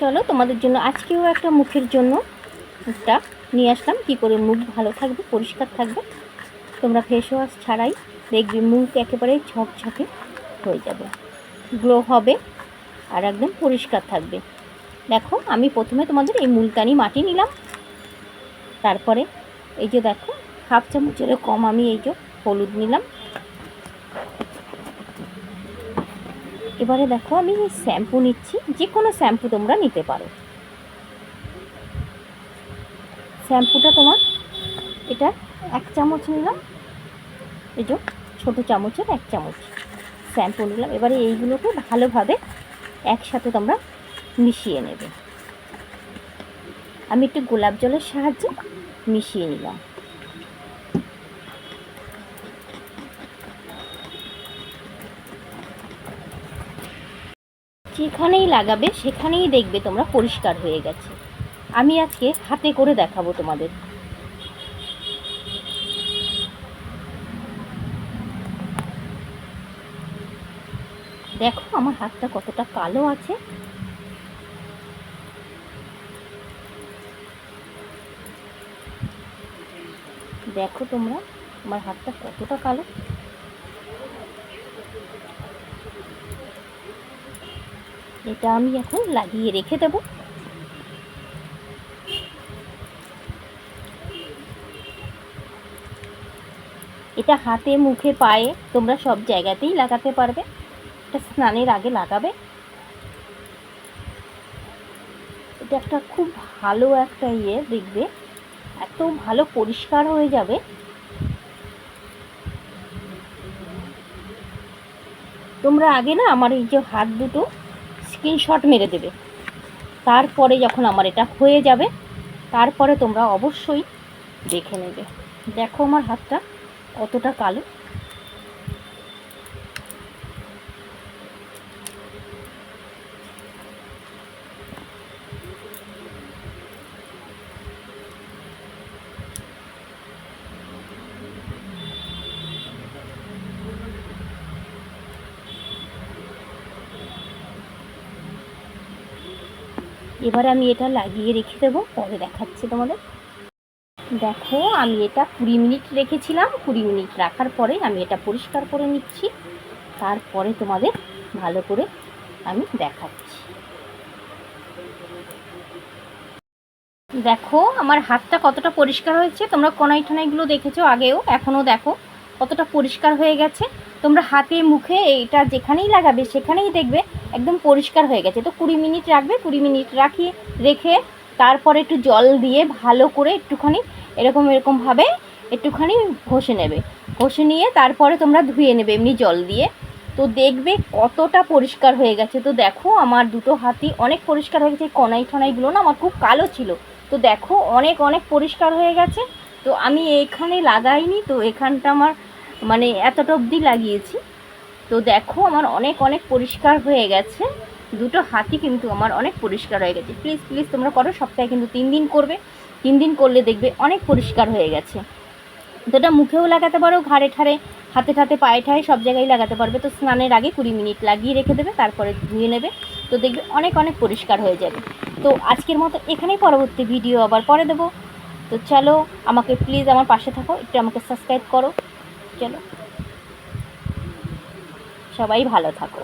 চলো, তোমাদের জন্য আজকেও একটা মুখের জন্য একটা নিয়ে আসলাম। কী করে মুখ ভালো থাকবে, পরিষ্কার থাকবে, তোমরা ফেস ওয়াশ ছাড়াই দেখবে মুখ একেবারে ঝকঝকে হয়ে যাবে। গ্লো হবে আর একদম পরিষ্কার থাকবে। দেখো, আমি প্রথমে তোমাদের এই মুলতানি মাটি নিলাম। তারপরে এই যে দেখো, হাফ চামচেরও কম আমি এই যে হলুদ নিলাম। এবারে দেখো আমি শ্যাম্পু নিচ্ছি যে কোনো শ্যাম্পু তোমরা নিতে পারো। শ্যাম্পুটা তোমার, এটা এক চামচ নিলাম, এই যে ছোটো চামচের এক চামচ শ্যাম্পু নিলাম। এবারে এইগুলোকে ভালোভাবে একসাথে তোমরা মিশিয়ে নেবে। আমি একটু গোলাপ জলের সাহায্যে মিশিয়ে নিলাম। যেখানেই লাগাবে, সেখানেই দেখবে তোমরা পরিষ্কার হয়ে গেছে। আমি আজকে হাতে করে দেখাবো তোমাদের। দেখো, আমার হাতটা কতটা কালো আছে। দেখো তোমরা, আমার হাতটা কতটা কালো। এটা আমি এখন লাগিয়ে রেখে দেব। এটা হাতে, মুখে, পায়ে তোমরা সব জায়গাতেই লাগাতে পারবে। এটা স্নানের আগে লাগাবে। এটা একটা খুব ভালো একটা ইয়ে দেখবে। এত ভালো পরিষ্কার হয়ে যাবে। তোমরা আগে না আমার এই যে হাত দুটো স্ক্রিনশট মেরে দেবে। তারপরে যখন আমার এটা হয়ে যাবে, তারপরে তোমরা অবশ্যই দেখে নেবে। দেখো আমার হাতটা কতটা কালো। এবার আমি এটা লাগিয়ে রেখে দেবো, পরে দেখাচ্ছি তোমাদের। দেখো, আমি এটা কুড়ি মিনিট রেখেছিলাম, কুড়ি মিনিট রাখার পরে আমি এটা পরিষ্কার করে নিচ্ছি। তারপরে তোমাদের ভালো করে আমি দেখাচ্ছি। দেখো, আমার হাতটা কতটা পরিষ্কার হয়েছে। তোমরা কনাই ঠনাইগুলো দেখেছ আগেও, এখনও দেখো কতটা পরিষ্কার হয়ে গেছে। তোমরা হাতে, মুখে এটা যেখানেই লাগাবে, সেখানেই দেখবে একদম পরিষ্কার হয়ে গেছে। তো কুড়ি মিনিট রাখবে, কুড়ি মিনিট রাখি, রেখে তারপরে একটু জল দিয়ে ভালো করে একটুখানি এরকম এরকমভাবে একটুখানি ঘষে নেবে। ঘষে নিয়ে তারপরে তোমরা ধুয়ে নেবে এমনি জল দিয়ে। তো দেখবে কতটা পরিষ্কার হয়ে গেছে। তো দেখো আমার দুটো হাতি অনেক পরিষ্কার হয়ে গেছে কনাই ঠনাইগুলো না আমার খুব কালো ছিল। তো দেখো অনেক অনেক পরিষ্কার হয়ে গেছে। তো আমি এখানে লাগাইনি, তো এখানটা আমার মানে এতটা অবধি লাগিয়েছি। তো দেখো, আমার অনেক অনেক পরিষ্কার হয়ে গেছে। দুটো হাতি কিন্তু আমার অনেক পরিষ্কার হয়ে গেছে। প্লিজ প্লিজ তোমরা করো, সপ্তাহে কিন্তু তিন দিন করবে। তিন দিন করলে দেখবে অনেক পরিষ্কার হয়ে গেছে। তো এটা মুখেও লাগাতে পারো, ঘাড়ে ঠাড়ে, হাতে ঠাতে, পায়ে ঠায়ে, সব জায়গায় লাগাতে পারবে। তো স্নানের আগে কুড়ি মিনিট লাগিয়ে রেখে দেবে, তারপরে ধুয়ে নেবে। তো দেখবে অনেক অনেক পরিষ্কার হয়ে যাবে। তো আজকের মতো এখানেই পরবর্তী ভিডিও আবার পরে দেবো। তো চলো, আমাকে প্লিজ আমার পাশে থাকো, একটু আমাকে সাবস্ক্রাইব করো। চলো। সবাই ভালো থাকো।